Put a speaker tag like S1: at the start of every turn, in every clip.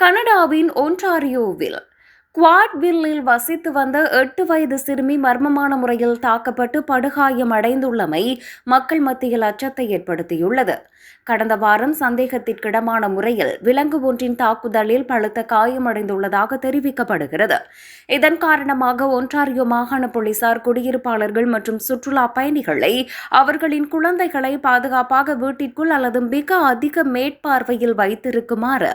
S1: கனடாவின் ஒன்டாரியோவில். குவாட்வில்லில் வசித்து வந்த எட்டு வயது சிறுமி மர்மமான முறையில் தாக்கப்பட்டு படுகாயம் அடைந்துள்ளமை மக்கள் மத்தியில் அச்சத்தை ஏற்படுத்தியுள்ளது. கடந்த வாரம் சந்தேகத்திற்கிடமான முறையில் விலங்கு ஒன்றின் தாக்குதலில் பழுத்த காயமடைந்துள்ளதாக தெரிவிக்கப்படுகிறது. இதன் காரணமாக ஒன்றாரியோ மாகாண போலீசார் குடியிருப்பாளர்கள் மற்றும் சுற்றுலா பயணிகளை அவர்களின் குழந்தைகளை பாதுகாப்பாக வீட்டிற்குள் அல்லது மிக அதிக மேற்பார்வையில் வைத்திருக்குமாறு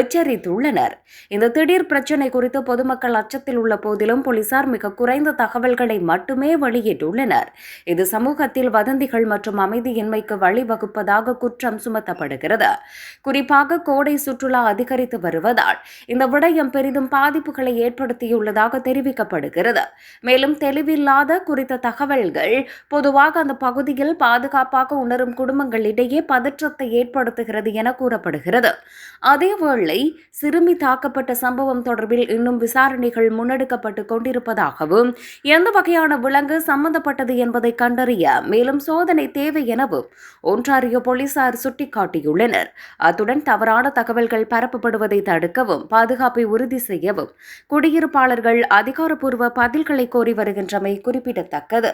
S1: எச்சரித்துள்ளனர். இந்த திடீர் பிரச்சினை குறித்து பொதுமக்கள் அச்சத்தில் உள்ள போதிலும் போலீசார் மிக குறைந்த தகவல்களை மட்டுமே வெளியிட்டுள்ளனர். இது சமூகத்தில் வதந்திகள் மற்றும் அமைதியின்மைக்கு வழிவகுப்பதாக குற்றம் சுமத்தப்படுகிறது. குறிப்பாக கோடை சுற்றுலா அதிகரித்து வருவதால் இந்த விடயம் பெரிதும் பாதிப்புகளை ஏற்படுத்தியுள்ளதாக தெரிவிக்கப்படுகிறது. மேலும் தெளிவில்லாத குறித்த தகவல்கள் பொதுவாக அந்த பகுதியில் பாதுகாப்பாக உணரும் குடும்பங்களிடையே பதற்றத்தை ஏற்படுத்துகிறது என கூறப்படுகிறது. அதேவேளை சிறுமி தாக்கப்பட்ட சம்பவம் தொடர்பில் இன்னும் விசாரணைகள் முன்னெடுக்கப்பட்டு கொண்டிருப்பதாகவும் எந்த வகையான விலங்கு சம்பந்தப்பட்டது என்பதை கண்டறிய மேலும் சோதனை தேவை எனவும் ஒன்றாரியோ போலீசார் சுட்டிக்காட்டியுள்ளனர். அத்துடன் தவறான தகவல்கள் பரப்பப்படுவதை தடுக்கவும் பாதுகாப்பை உறுதி செய்யவும் குடியிருப்பாளர்கள் அதிகாரப்பூர்வ பதில்களை கோரி வருகின்றமை குறிப்பிடத்தக்கது.